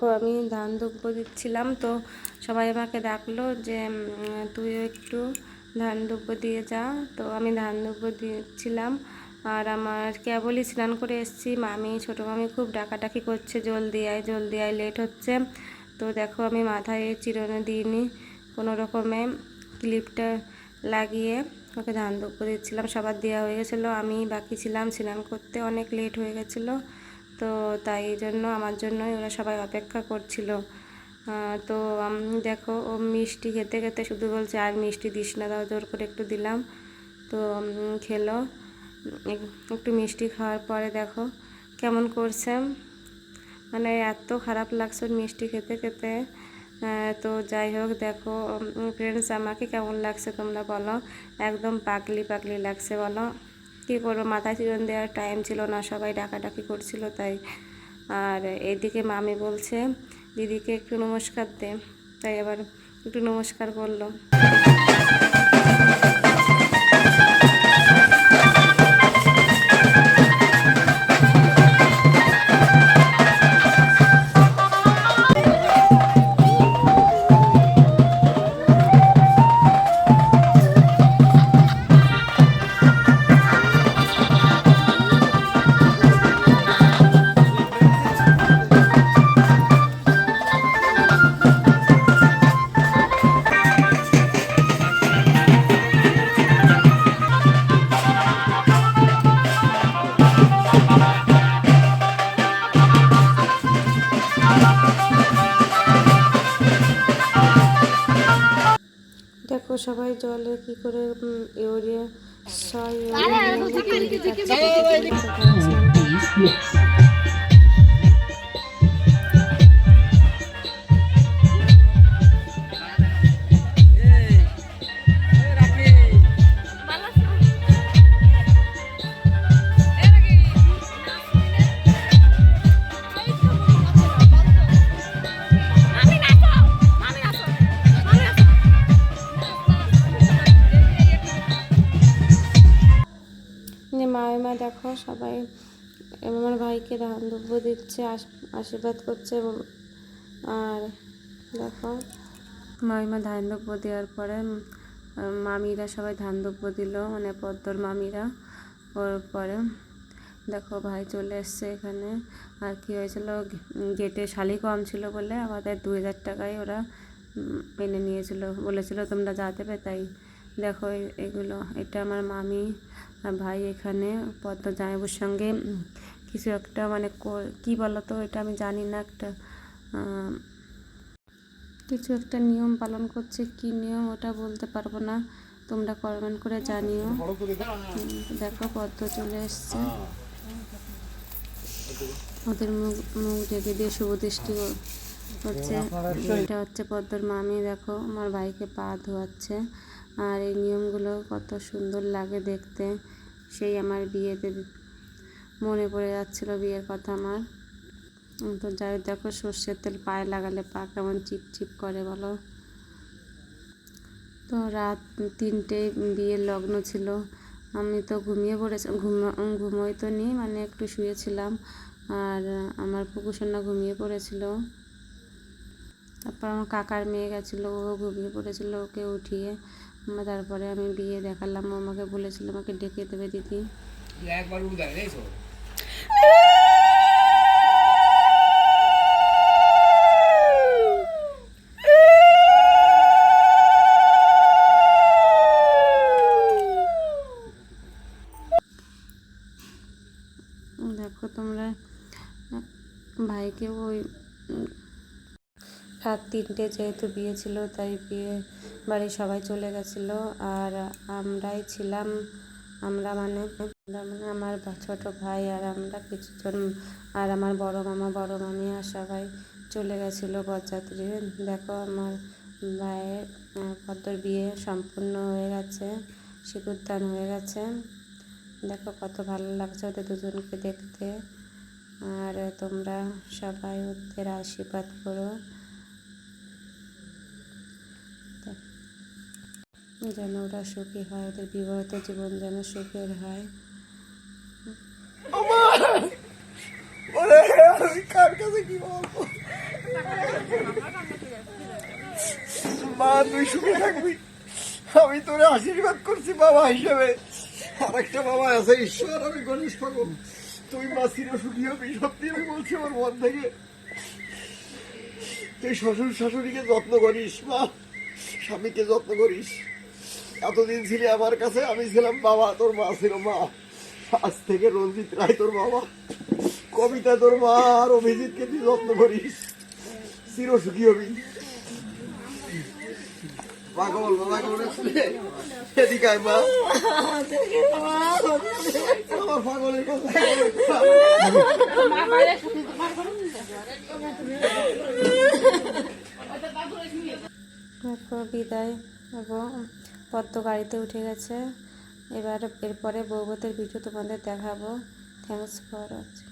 দেখো, আমি ধান দুব্ব দিচ্ছিলাম, তো সবাই আমাকে ডাকলো যে তুইও একটু ধান দুব্ব দিয়ে যা। তো আমি ধান দুব্ব দিচ্ছিলাম, আর আমার কেবলই স্নান করে এসেছি। মামি, ছোটো মামি খুব ডাকাডাকি করছে, জলদি আয় জলদি আয়, লেট হচ্ছে। তো দেখো, আমি মাথায় চিরুনি দিইনি কোনো রকমে, ক্লিপটা লাগিয়ে ওকে ধান দুব্ব দিচ্ছিলাম। সবার দেওয়া হয়ে গেছিল, আমি বাকি ছিলাম স্নান করতে, অনেক লেট হয়ে গেছিল। তো তাই জন্য আমার জন্যই ওরা সবাই অপেক্ষা করছিল। তো দেখো, ও মিষ্টি খেতে খেতে শুধু বলছে, আর মিষ্টি দিস না, দাও, জোর করে একটু দিলাম। তো খেলো। একটু মিষ্টি খাওয়ার পরে দেখো, কেমন করছে। মানে এত খারাপ লাগছে মিষ্টি খেতে খেতে। তো যাই হোক, দেখো ফ্রেন্ডস আমাকে কেমন লাগছে তোমরা বলো। একদম পাগলি পাগলি লাগছে বলো। কী করব মাথায় চিরন দেওয়ার টাইম ছিল না, সবাই ডাকাডাকি করছিল তাই। আর এদিকে মামি বলছে, দিদিকে একটু নমস্কার দে। তাই আবার একটু নমস্কার করল সবাই জলে কি করে ইউরিয়া ছয় মা দেখো সবাই আমার ভাইকে ধান দুব্ব দিচ্ছে, আশ- আশীর্বাদ করছে আর দেখো মামিমা ধান দুব্ব দেওয়ার পরে মামিরা সবাই ধান দুব্ব দিল মানে পদ্মর মামিরা ওর পরে দেখো ভাই চলে এসছে এখানে। আর কি হয়েছিল গেটে শালি কম ছিল বলে আমাদের দু হাজার টাকায় ওরা মেনে নিয়েছিল। বলেছিল তোমরা যা দেবে তাই। দেখো এগুলো, এটা আমার মামি আর ভাই এখানে পদ্ম জামাইবুর সঙ্গে কিছু একটা মানে কি বলো তো এটা আমি জানি না একটা কিছু একটা নিয়ম পালন করছে, কি নিয়ম ওটা বলতে পারব না। তোমরা কমেন্ট করে জানিও। দেখো পদ্ম চলে এসছে। ওদের মুখ মুখ ঢেকে দিয়ে শুভ দৃষ্টি হচ্ছে এটা হচ্ছে পদ্মর মামি, দেখো, আমার ভাইকে পা ধোয়াচ্ছে। আর এই নিয়মগুলো কত সুন্দর লাগে দেখতে। সেই আমার বিয়েতে মনে পড়ে যাচ্ছিল বিয়ের কথা আমার। তো যাই দেখো সর্ষের তেল পায়ে লাগালে পা কেমন চিপচিপ করে বলো। তো রাত তিনটে বিয়ের লগ্ন ছিল। আমি তো ঘুমিয়ে পড়েছি, ঘুম, ঘুমোই তো নি মানে একটু শুয়েছিলাম। আর আমার পুকুসন্না ঘুমিয়ে পড়েছিল। তারপর আমার কাকার মেয়ে গেছিল, ও ঘুমিয়ে পড়েছিল, ওকে উঠিয়ে তারপরে আমি বিয়ে দেখালাম আমাকে বলেছিল আমাকে ডেকে দেবে দিদি। একবার উদার এইসব দেখো তোমরা ভাইকে ওই উম, রাত তিনটে যেহেতু বিয়ে ছিল, তাই বিয়ে বাড়ি সবাই চলে গেছিল। আর আমরাই ছিলাম, আমরা মানে আমরা মানে আমার ছোট ভাই আর আমরা কিছুজন আর আমার বড় মামা, বড় মামি আর সবাই চলে গেছিল বরযাত্রী দেখো আমার ভাইয়ের পদ্মর বিয়ে সম্পূর্ণ হয়ে গেছে, সিঁদুরদান হয়ে গেছে। দেখো কত ভালো লাগছে ওদের দুজনকে দেখতে। আর তোমরা সবাই ওদের আশীর্বাদ করো। যেন ওরা সুখী হয়, ওদের বিবাহিত জীবন যেন সুখের হয়। মা, তুই সুখে থাকবি? আমি তোরে আশীর্বাদ করছি বাবা হিসেবে। আর একটা বাবা আছে, ঈশ্বর, আমি গণেশ পাগল তুই মা চির সুখী হবি, সত্যি আমি বলছি আমার মন থেকে। তুই শ্বশুর শাশুড়িকে যত্ন করিস, মা। স্বামীকে যত্ন করিস। এতদিন ছিলি আমার কাছে, আমি ছিলাম বাবা, তোর মা ছিল মা। আজ থেকে রঞ্জিত রায় তোর বাবা। কবিতা তোর মা আর অভিজিৎকে তুই যত্ন করিস। চির সুখী হবি। পাগল কথা বিদায় এবং পদ্ম গাড়িতে উঠে গেছে। এবার এরপরে বৌবতের ভিডিও তোমাদের দেখাবো। Thanks for watching